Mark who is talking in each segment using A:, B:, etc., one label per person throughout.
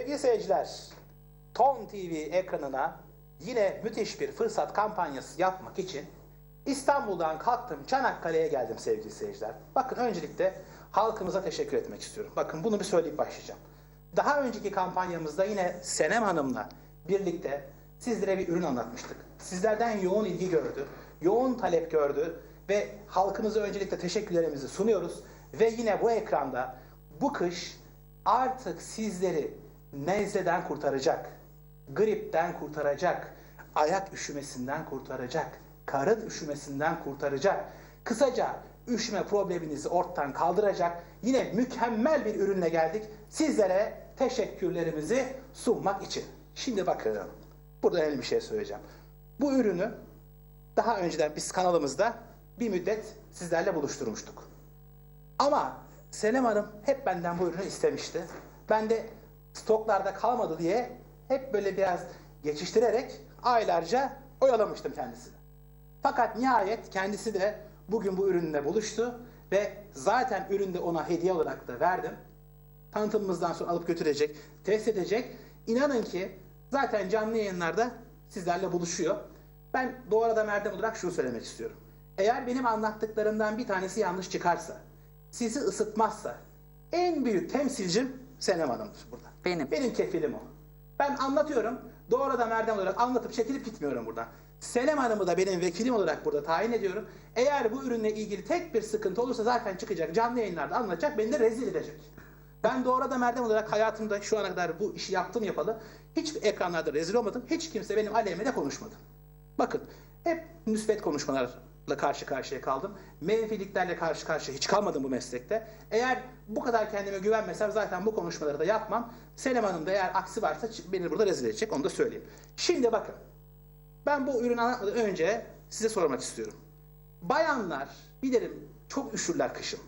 A: Sevgili seyirciler, Ton TV ekranına yine müthiş bir fırsat kampanyası yapmak için İstanbul'dan kalktım Çanakkale'ye geldim sevgili seyirciler. Bakın öncelikle halkımıza teşekkür etmek istiyorum. Bakın bunu bir söyleyip başlayacağım. Daha önceki kampanyamızda yine Senem Hanım'la birlikte sizlere bir ürün anlatmıştık. Sizlerden yoğun ilgi gördü, yoğun talep gördü ve halkımıza öncelikle teşekkürlerimizi sunuyoruz. Ve yine bu ekranda bu kış artık sizleri nezleden kurtaracak, gripten kurtaracak, ayak üşümesinden kurtaracak, karın üşümesinden kurtaracak. Kısaca üşüme probleminizi ortadan kaldıracak yine mükemmel bir ürünle geldik. Sizlere teşekkürlerimizi sunmak için. Şimdi bakın burada önemli bir şey söyleyeceğim. Bu ürünü daha önceden biz kanalımızda bir müddet sizlerle buluşturmuştuk. Ama Senem Hanım hep benden bu ürünü istemişti. Ben de stoklarda kalmadı diye hep böyle biraz geçiştirerek aylarca oyalamıştım kendisini. Fakat nihayet kendisi de bugün bu ürünle buluştu ve zaten üründe ona hediye olarak da verdim. Tanıtımımızdan sonra alıp götürecek, test edecek. İnanın ki zaten canlı yayınlarda sizlerle buluşuyor. Ben Doğru Adam Erdem olarak şunu söylemek istiyorum. Eğer benim anlattıklarımdan bir tanesi yanlış çıkarsa, sizi ısıtmazsa en büyük temsilcim Senem Hanım'dır burada.
B: Benim.
A: Benim kefilim o. Ben anlatıyorum. Doğru Adam Erdem olarak anlatıp çekilip gitmiyorum buradan. Senem Hanım'ı da benim vekilim olarak burada tayin ediyorum. Eğer bu ürünle ilgili tek bir sıkıntı olursa zaten çıkacak, canlı yayınlarda anlatacak, beni de rezil edecek. Ben Doğru Erdem olarak hayatımda şu ana kadar bu işi yaptım yapalı. Hiç ekranlarda rezil olmadım. Hiç kimse benim aleyhime de konuşmadı. Bakın hep müsbet konuşmalarla karşı karşıya kaldım. Menfiliklerle karşı karşıya hiç kalmadım bu meslekte. Eğer bu kadar kendime güvenmesem zaten bu konuşmaları da yapmam. Senem Hanım da eğer aksi varsa beni burada rezil edecek onu da söyleyeyim. Şimdi bakın ben bu ürünü anlatmadan önce size sormak istiyorum. Bayanlar bilirim çok üşürler kışın.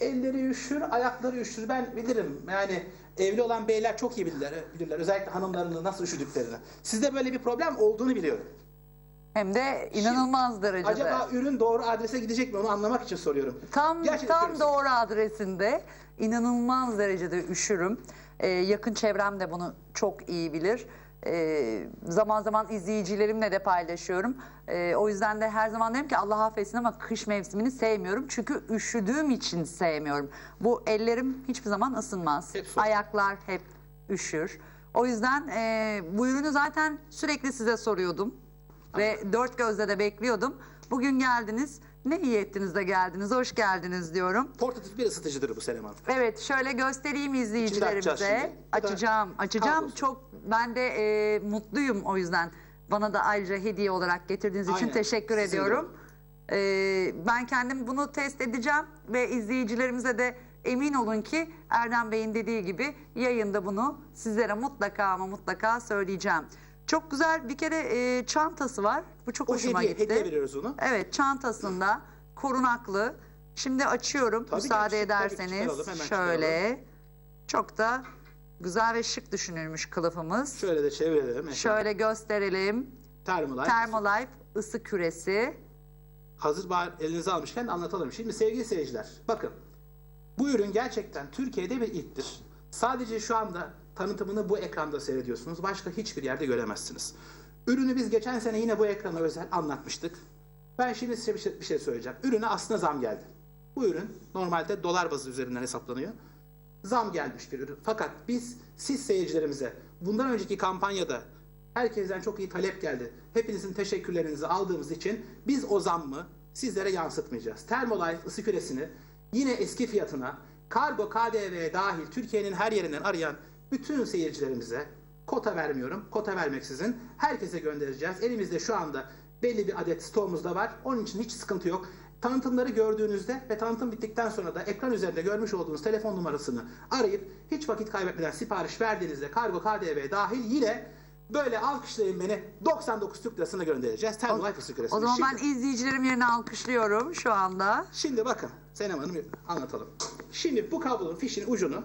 A: Elleri üşür, ayakları üşür. Ben bilirim yani evli olan beyler çok iyi bilirler, bilirler. Özellikle hanımlarının nasıl üşüdüklerini. Sizde böyle bir problem olduğunu biliyorum.
B: Hem de inanılmaz derecede.
A: Acaba ürün doğru adrese gidecek mi onu anlamak için soruyorum.
B: tam
A: Gerçekten
B: tam
A: söylüyorum.
B: doğru adresinde inanılmaz derecede üşürüm. Ee, yakın çevrem de bunu çok iyi bilir. Ee, zaman zaman izleyicilerimle de paylaşıyorum. Ee, o yüzden de her zaman derim ki Allah affetsin ama kış mevsimini sevmiyorum. Çünkü üşüdüğüm için sevmiyorum. Bu ellerim hiçbir zaman ısınmaz.
A: Hep soğuk.
B: Ayaklar hep üşür. O yüzden e, bu ürünü zaten sürekli size soruyordum. Ve dört gözle de bekliyordum. Bugün geldiniz. Ne iyi ettiniz de geldiniz. Hoş geldiniz diyorum.
A: Portatif bir ısıtıcıdır bu Senem Hanım.
B: Evet şöyle göstereyim izleyicilerimize.
A: şimdi. Bu da-
B: Açacağım, açacağım. Çok ben de e, mutluyum o yüzden. Bana da ayrıca hediye olarak getirdiğiniz için
A: Aynen.
B: teşekkür
A: Sizin de
B: ediyorum. E, ben kendim bunu test edeceğim ve izleyicilerimize de emin olun ki Erdem Bey'in dediği gibi yayında bunu sizlere mutlaka ama mutlaka söyleyeceğim. Çok güzel bir kere e, çantası var. Bu çok
A: O
B: hoşuma
A: hediye,
B: gitti.
A: hediye veriyoruz onu.
B: Evet çantasında korunaklı. Şimdi açıyorum
A: Tabii
B: müsaade
A: tabii ki
B: ederseniz.
A: çıkaralım, hemen
B: Şöyle. Çok da güzel ve şık düşünülmüş kılıfımız.
A: Şöyle de çevirelim.
B: Şöyle gösterelim.
A: Thermolife.
B: Thermolife ısı küresi.
A: Hazır bari elinize almışken anlatalım. Şimdi sevgili seyirciler bakın. Bu ürün gerçekten Türkiye'de bir ilktir. Sadece şu anda tanıtımını bu ekranda seyrediyorsunuz. Başka hiçbir yerde göremezsiniz. Ürünü biz geçen sene yine bu ekrana özel anlatmıştık. Ben şimdi size bir şey, bir şey söyleyeceğim. Ürüne aslında zam geldi. Bu ürün normalde dolar bazı üzerinden hesaplanıyor. Zam gelmiş bir ürün. Fakat biz siz seyircilerimize bundan önceki kampanyada herkesten çok iyi talep geldi. Hepinizin teşekkürlerinizi aldığımız için biz o zammı sizlere yansıtmayacağız. Thermolife ısı küresini yine eski fiyatına kargo KDV dahil Türkiye'nin her yerinden arayan bütün seyircilerimize kota vermiyorum. Kota vermeksizin herkese göndereceğiz. Elimizde şu anda belli bir adet stoğumuz da var. Onun için hiç sıkıntı yok. Tanıtımları gördüğünüzde ve tanıtım bittikten sonra da ekran üzerinde görmüş olduğunuz telefon numarasını arayıp hiç vakit kaybetmeden sipariş verdiğinizde kargo KDV dahil yine böyle alkışlayın beni 99 Türk lirasına göndereceğiz. Thermolife ısı küresini.
B: O zaman
A: Şimdi-
B: ben izleyicilerim yerine alkışlıyorum şu anda.
A: Şimdi bakın Senem Hanım anlatalım. Şimdi bu kablonun fişin ucunu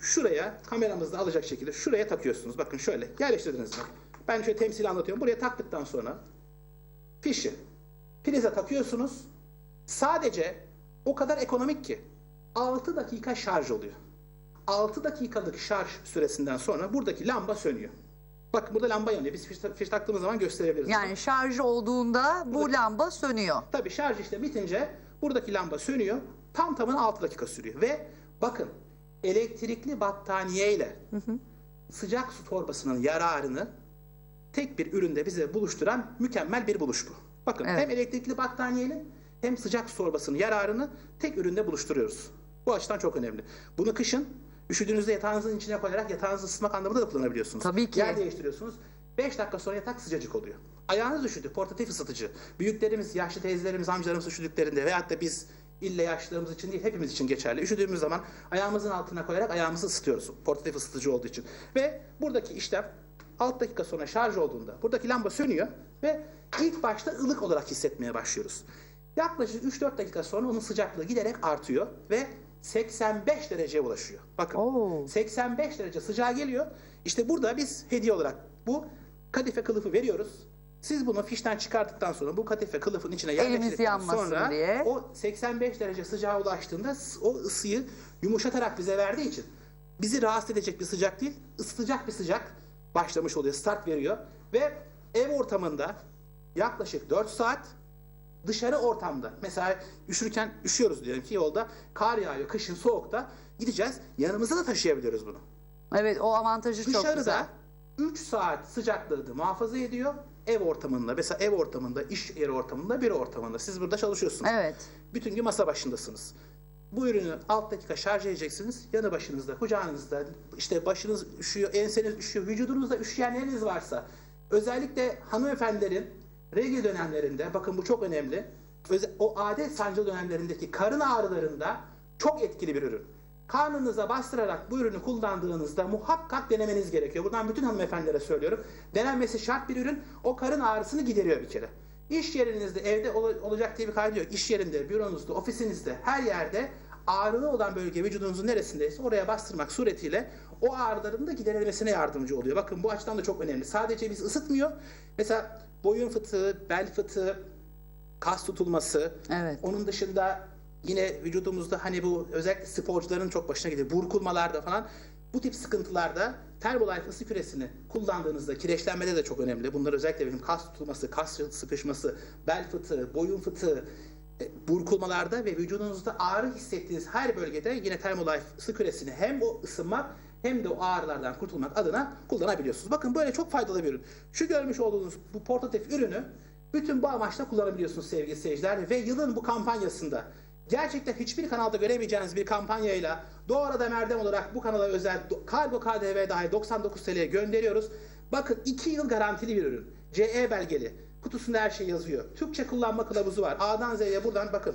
A: şuraya kameramızda alacak şekilde şuraya takıyorsunuz. Bakın şöyle yerleştirdiniz mi? Ben şöyle temsil anlatıyorum. Buraya taktıktan sonra fişi prize takıyorsunuz. Sadece o kadar ekonomik ki 6 dakika şarj oluyor. 6 dakikalık şarj süresinden sonra buradaki lamba sönüyor. Bakın burada lamba yanıyor. Biz fiş, fiş taktığımız zaman gösterebiliriz.
B: Yani şarj olduğunda bu lamba sönüyor.
A: Tabii şarj işte bitince buradaki lamba sönüyor. Tam tamına 6 dakika sürüyor. Ve bakın elektrikli battaniye ile sıcak su torbasının yararını tek bir üründe bize buluşturan mükemmel bir buluş bu. Bakın
B: Evet.
A: hem elektrikli battaniyenin hem sıcak su torbasının yararını tek üründe buluşturuyoruz. Bu açıdan çok önemli. Bunu kışın üşüdüğünüzde yatağınızın içine koyarak yatağınızı ısıtmak anlamında da kullanabiliyorsunuz.
B: Tabii ki.
A: Yer değiştiriyorsunuz. 5 dakika sonra yatak sıcacık oluyor. Ayağınız üşüdü, portatif ısıtıcı. Büyüklerimiz, yaşlı teyzelerimiz, amcalarımız üşüdüklerinde veyahut da biz ille yaşlılarımız için değil hepimiz için geçerli. Üşüdüğümüz zaman ayağımızın altına koyarak ayağımızı ısıtıyoruz. Portatif ısıtıcı olduğu için. Ve buradaki işlem 6 dakika sonra şarj olduğunda buradaki lamba sönüyor ve ilk başta ılık olarak hissetmeye başlıyoruz. Yaklaşık 3-4 dakika sonra onun sıcaklığı giderek artıyor ve 85 dereceye ulaşıyor. Bakın
B: Oo.
A: 85 derece sıcağa geliyor. İşte burada biz hediye olarak bu kadife kılıfı veriyoruz. Siz bunu fişten çıkarttıktan sonra bu kadife kılıfın içine yerleştirdikten sonra
B: diye.
A: o 85 derece sıcağa ulaştığında o ısıyı yumuşatarak bize verdiği için bizi rahatsız edecek bir sıcak değil, ısıtacak bir sıcak başlamış oluyor, start veriyor ve ev ortamında yaklaşık 4 saat dışarı ortamda mesela üşürken üşüyoruz diyelim ki yolda kar yağıyor kışın soğukta gideceğiz yanımıza da taşıyabiliyoruz bunu.
B: Evet o avantajı çok
A: Dışarıda
B: güzel.
A: 3 saat sıcaklığını muhafaza ediyor. Ev ortamında mesela ev ortamında, iş yeri ortamında, bir ortamında. Siz burada çalışıyorsunuz.
B: Evet.
A: Bütün gün masa başındasınız. Bu ürünü 6 dakika şarj edeceksiniz. Yanı başınızda, kucağınızda, işte başınız üşüyor, enseniz üşüyor, vücudunuzda üşüyen nereniz varsa. Özellikle hanımefendilerin regl dönemlerinde, bakın bu çok önemli. o adet sancılı dönemlerindeki karın ağrılarında çok etkili bir ürün. Karnınıza bastırarak bu ürünü kullandığınızda muhakkak denemeniz gerekiyor. Buradan bütün hanımefendilere söylüyorum. Denenmesi şart bir ürün. O karın ağrısını gideriyor bir kere. İş yerinizde, evde ol- olacak diye bir kaydı yok. İş yerinde, büronuzda, ofisinizde, her yerde ağrılı olan bölge vücudunuzun neresindeyse oraya bastırmak suretiyle o ağrıların da giderilmesine yardımcı oluyor. Bakın bu açıdan da çok önemli. Sadece biz ısıtmıyor. Mesela boyun fıtığı, bel fıtığı, kas tutulması.
B: Evet.
A: Onun dışında yine vücudumuzda hani bu özellikle sporcuların çok başına gidiyor. Burkulmalarda falan. Bu tip sıkıntılarda Herbalife ısı küresini kullandığınızda kireçlenmede de çok önemli. Bunlar özellikle benim kas tutulması, kas sıkışması, bel fıtığı, boyun fıtığı, e, burkulmalarda ve vücudunuzda ağrı hissettiğiniz her bölgede yine Thermolife ısı küresini hem o ısınmak hem de o ağrılardan kurtulmak adına kullanabiliyorsunuz. Bakın böyle çok faydalı bir ürün. Şu görmüş olduğunuz bu portatif ürünü bütün bu amaçla kullanabiliyorsunuz sevgili seyirciler ve yılın bu kampanyasında gerçekten hiçbir kanalda göremeyeceğiniz bir kampanyayla Doğu Arada Merdem olarak bu kanala özel kargo KDV dahil 99 TL'ye gönderiyoruz. Bakın 2 yıl garantili bir ürün. CE belgeli. Kutusunda her şey yazıyor. Türkçe kullanma kılavuzu var. A'dan Z'ye buradan bakın.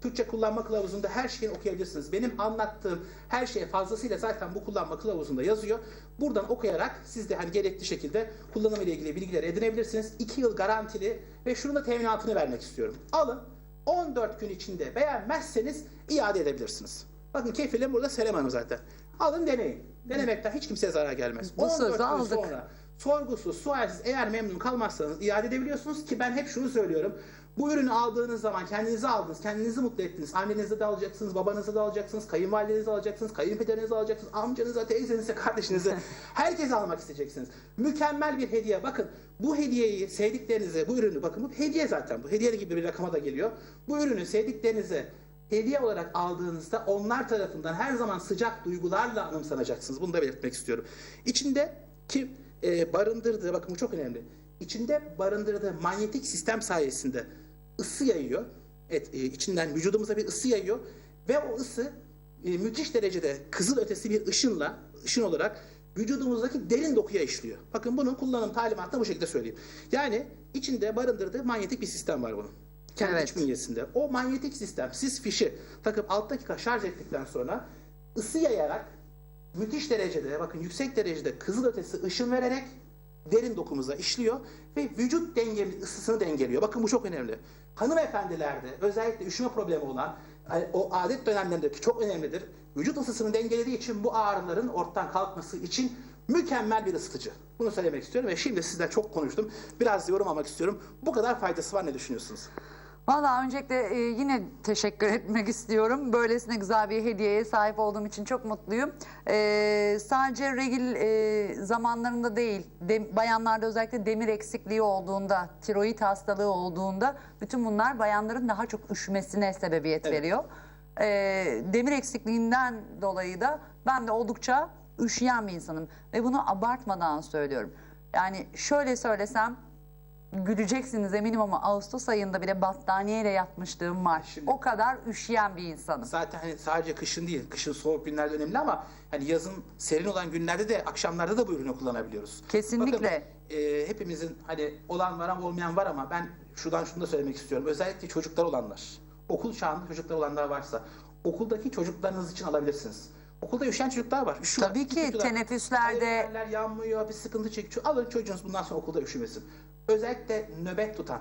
A: Türkçe kullanma kılavuzunda her şeyi okuyabilirsiniz. Benim anlattığım her şey fazlasıyla zaten bu kullanma kılavuzunda yazıyor. Buradan okuyarak siz de hani gerekli şekilde kullanımı ile ilgili bilgileri edinebilirsiniz. 2 yıl garantili ve şunun da teminatını vermek istiyorum. Alın 14 gün içinde beğenmezseniz iade edebilirsiniz. Bakın kefilim burada Selam Hanım zaten. Alın deneyin. Denemekten hiç kimseye zarar gelmez.
B: Bu
A: 14
B: sözü
A: gün
B: aldık.
A: sonra sorgusuz, sualsiz eğer memnun kalmazsanız iade edebiliyorsunuz ki ben hep şunu söylüyorum. Bu ürünü aldığınız zaman kendinizi aldınız, kendinizi mutlu ettiniz. Annenize de alacaksınız, babanıza da alacaksınız, kayınvalidenize alacaksınız, kayınpederinize alacaksınız, amcanıza, teyzenize, kardeşinize. herkese almak isteyeceksiniz. Mükemmel bir hediye. Bakın bu hediyeyi sevdiklerinize, bu ürünü bakın bu hediye zaten bu. Hediye gibi bir rakama da geliyor. Bu ürünü sevdiklerinize hediye olarak aldığınızda onlar tarafından her zaman sıcak duygularla anımsanacaksınız. Bunu da belirtmek istiyorum. İçinde ki e, barındırdığı, bakın bu çok önemli. İçinde barındırdığı manyetik sistem sayesinde ısı yayıyor. Evet, e, içinden vücudumuza bir ısı yayıyor ve o ısı e, müthiş derecede kızıl ötesi bir ışınla, ışın olarak vücudumuzdaki derin dokuya işliyor. Bakın bunun kullanım talimatını bu şekilde söyleyeyim. Yani içinde barındırdığı manyetik bir sistem var bunun. Kendi
B: Evet.
A: iç bünyesinde. O manyetik sistem siz fişi takıp 6 dakika şarj ettikten sonra ısı yayarak müthiş derecede bakın yüksek derecede kızıl ötesi ışın vererek derin dokumuza işliyor ve vücut dengemiz ısısını dengeliyor. Bakın bu çok önemli. Hanımefendilerde özellikle üşüme problemi olan hani o adet dönemlerindeki çok önemlidir. Vücut ısısını dengelediği için bu ağrıların ortadan kalkması için mükemmel bir ısıtıcı. Bunu söylemek istiyorum ve şimdi sizden çok konuştum. Biraz yorum almak istiyorum. Bu kadar faydası var ne düşünüyorsunuz?
B: Valla öncelikle e, yine teşekkür etmek istiyorum. Böylesine güzel bir hediyeye sahip olduğum için çok mutluyum. E, sadece regil e, zamanlarında değil, de- bayanlarda özellikle demir eksikliği olduğunda, tiroid hastalığı olduğunda bütün bunlar bayanların daha çok üşümesine sebebiyet
A: Evet.
B: veriyor. E, demir eksikliğinden dolayı da ben de oldukça üşüyen bir insanım. Ve bunu abartmadan söylüyorum. Yani şöyle söylesem güleceksiniz eminim ama Ağustos ayında bile battaniyeyle yatmışlığım var.
A: Şimdi-
B: o kadar üşüyen bir insanım.
A: Zaten hani sadece kışın değil, kışın soğuk günlerde önemli ama hani yazın serin olan günlerde de akşamlarda da bu ürünü kullanabiliyoruz.
B: Kesinlikle.
A: Bakın, e, hepimizin hani olan var ama olmayan var ama ben şuradan şunu da söylemek istiyorum. Özellikle çocuklar olanlar, okul çağında çocuklar olanlar varsa okuldaki çocuklarınız için alabilirsiniz. Okulda üşüyen çocuklar var. Üşüyorlar,
B: Tabii ki,
A: üşüyorlar.
B: teneffüslerde-
A: Karabiberler yanmıyor, bir sıkıntı çekiyor. Alın çocuğunuz bundan sonra okulda üşümesin. Özellikle nöbet tutan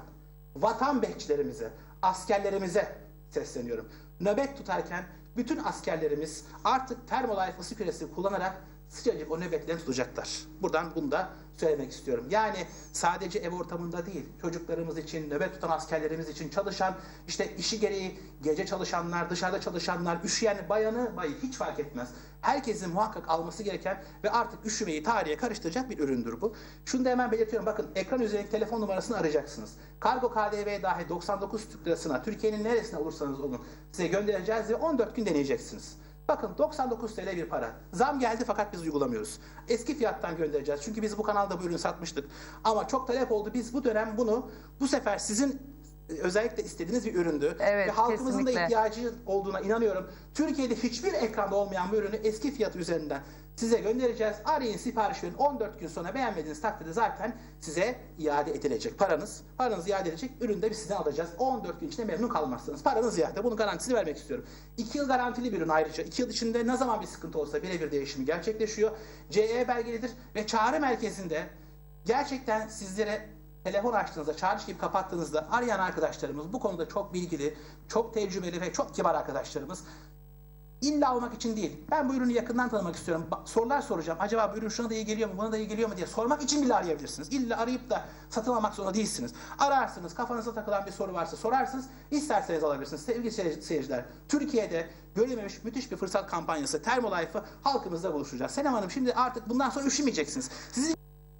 A: vatan bekçilerimize, askerlerimize sesleniyorum. Nöbet tutarken bütün askerlerimiz artık termolife ısı küresi kullanarak sıcacık o nöbetlerini tutacaklar. Buradan bunu da söylemek istiyorum. Yani sadece ev ortamında değil, çocuklarımız için, nöbet tutan askerlerimiz için çalışan, işte işi gereği gece çalışanlar, dışarıda çalışanlar, üşüyen bayanı, bayı hiç fark etmez. Herkesin muhakkak alması gereken ve artık üşümeyi tarihe karıştıracak bir üründür bu. Şunu da hemen belirtiyorum. Bakın ekran üzerindeki telefon numarasını arayacaksınız. Kargo KDV dahi 99 Türk lirasına Türkiye'nin neresine olursanız olun size göndereceğiz ve 14 gün deneyeceksiniz. Bakın 99 TL bir para. Zam geldi fakat biz uygulamıyoruz. Eski fiyattan göndereceğiz. Çünkü biz bu kanalda bu ürünü satmıştık. Ama çok talep oldu. Biz bu dönem bunu bu sefer sizin e, özellikle istediğiniz bir üründü.
B: Evet,
A: ve halkımızın
B: kesinlikle.
A: da ihtiyacı olduğuna inanıyorum. Türkiye'de hiçbir ekranda olmayan bu ürünü eski fiyatı üzerinden size göndereceğiz. Arayın sipariş verin. 14 gün sonra beğenmediğiniz takdirde zaten size iade edilecek paranız. Paranız iade edilecek. Ürünü de biz sizden alacağız. 14 gün içinde memnun kalmazsınız. Paranız iade. Bunun garantisini vermek istiyorum. 2 yıl garantili bir ürün ayrıca. 2 yıl içinde ne zaman bir sıkıntı olsa birebir değişimi gerçekleşiyor. CE belgelidir ve çağrı merkezinde gerçekten sizlere telefon açtığınızda, çağrı gibi kapattığınızda arayan arkadaşlarımız bu konuda çok bilgili, çok tecrübeli ve çok kibar arkadaşlarımız. İlla almak için değil. Ben bu ürünü yakından tanımak istiyorum. Sorular soracağım. Acaba bu ürün şuna da iyi geliyor mu, buna da iyi geliyor mu diye sormak için bile arayabilirsiniz. İlla arayıp da satın almak zorunda değilsiniz. Ararsınız, kafanıza takılan bir soru varsa sorarsınız. İsterseniz alabilirsiniz. Sevgili seyir- seyirciler, Türkiye'de görülmemiş müthiş bir fırsat kampanyası Termolife'ı halkımızla buluşturacağız. Senem Hanım şimdi artık bundan sonra üşümeyeceksiniz. Sizin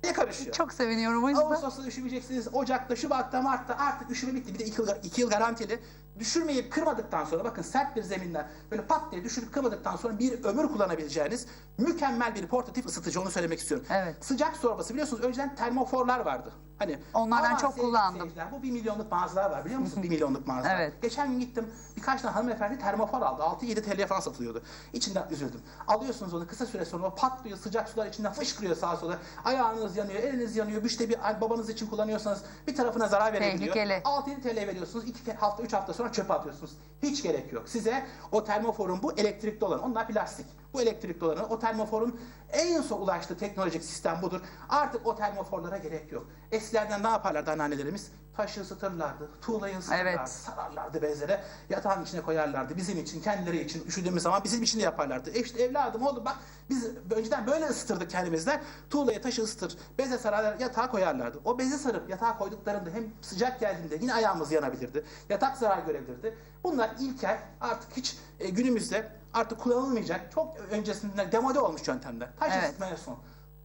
A: ne karışıyor?
B: Çok seviniyorum o yüzden.
A: Ağustos'ta üşümeyeceksiniz. Ocak'ta, Şubat'ta, Mart'ta artık üşüme bitti. Bir de iki yıl, iki yıl garantili. Düşürmeyip kırmadıktan sonra bakın sert bir zeminden böyle pat diye düşürüp kırmadıktan sonra bir ömür kullanabileceğiniz mükemmel bir portatif ısıtıcı onu söylemek istiyorum.
B: Evet.
A: Sıcak su arabası biliyorsunuz önceden termoforlar vardı. Hani
B: Onlardan çok
A: sevgili
B: kullandım.
A: seyirciler, Bu bir milyonluk mağazalar var biliyor musun? bir milyonluk mağazalar.
B: Evet.
A: Geçen gün gittim birkaç tane hanımefendi termofor aldı. 6-7 TL falan satılıyordu. İçinden üzüldüm. Alıyorsunuz onu kısa süre sonra o patlıyor sıcak sular içinden fışkırıyor sağa sola. Ayağınız yanıyor, eliniz yanıyor. İşte bir babanız için kullanıyorsanız bir tarafına zarar verebiliyor.
B: Tehlikeli.
A: 6-7 TL veriyorsunuz. 2 hafta 3 hafta sonra çöpe atıyorsunuz. Hiç gerek yok. Size o termoforun bu elektrikli olan onlar plastik. Bu elektrikli olanı o termoforun en son ulaştığı teknolojik sistem budur. Artık o termoforlara gerek yok. Eskilerden ne yaparlardı anneannelerimiz? Taşı ısıtırlardı, tuğlayı ısıtırlardı,
B: Evet.
A: sararlardı bezlere, yatağın içine koyarlardı. Bizim için, kendileri için üşüdüğümüz zaman bizim için de yaparlardı. E işte evladım oğlum bak biz önceden böyle ısıtırdık kendimizden. Tuğlaya taşı ısıtır, beze sararlar, yatağa koyarlardı. O beze sarıp yatağa koyduklarında hem sıcak geldiğinde yine ayağımız yanabilirdi. Yatak zarar görebilirdi. Bunlar ilkel artık hiç e, günümüzde artık kullanılmayacak çok öncesinde demode olmuş yöntemler. Taş
B: Evet.
A: ısıtmaya son,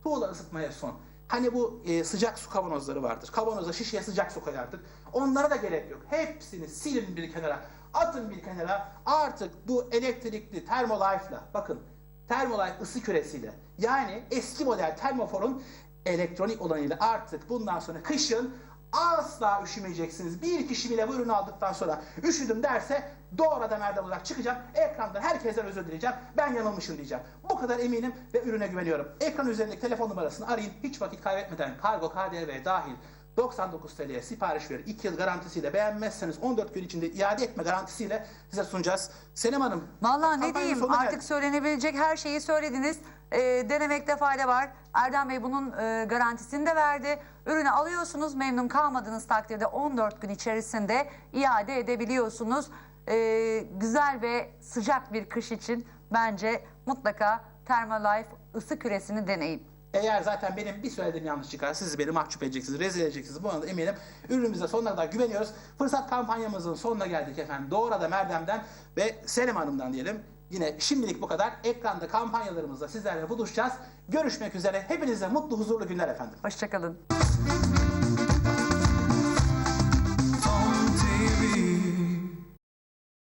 A: tuğla ısıtmaya son. Hani bu e, sıcak su kavanozları vardır. Kavanoza şişeye sıcak su koyardık. Onlara da gerek yok. Hepsini silin bir kenara. Atın bir kenara. Artık bu elektrikli Thermolife'la bakın Thermolife ısı küresiyle yani eski model termoforun elektronik olanıyla artık bundan sonra kışın asla üşümeyeceksiniz. Bir kişi bile bu ürünü aldıktan sonra üşüdüm derse doğrudan Erdem olarak çıkacağım. Ekrandan herkesten özür dileyeceğim. Ben yanılmışım diyeceğim. Bu kadar eminim ve ürüne güveniyorum. Ekran üzerindeki telefon numarasını arayın. Hiç vakit kaybetmeden kargo KDV dahil 99 TL'ye sipariş verin. 2 yıl garantisiyle beğenmezseniz 14 gün içinde iade etme garantisiyle size sunacağız. Senem Hanım.
B: Vallahi ne diyeyim artık
A: geldik.
B: söylenebilecek her şeyi söylediniz. Ee, denemekte fayda var. Erdem Bey bunun e, garantisini de verdi. Ürünü alıyorsunuz memnun kalmadığınız takdirde 14 gün içerisinde iade edebiliyorsunuz. Ee, güzel ve sıcak bir kış için bence mutlaka Thermalife ısı küresini deneyin.
A: Eğer zaten benim bir söylediğim yanlış çıkar, siz beni mahcup edeceksiniz, rezil edeceksiniz. Buna da eminim. Ürünümüze sonuna kadar güveniyoruz. Fırsat kampanyamızın sonuna geldik efendim. Doğru da Merdem'den ve Selim Hanım'dan diyelim. Yine şimdilik bu kadar. Ekranda kampanyalarımızla sizlerle buluşacağız. Görüşmek üzere. Hepinize mutlu, huzurlu günler efendim.
B: Hoşçakalın.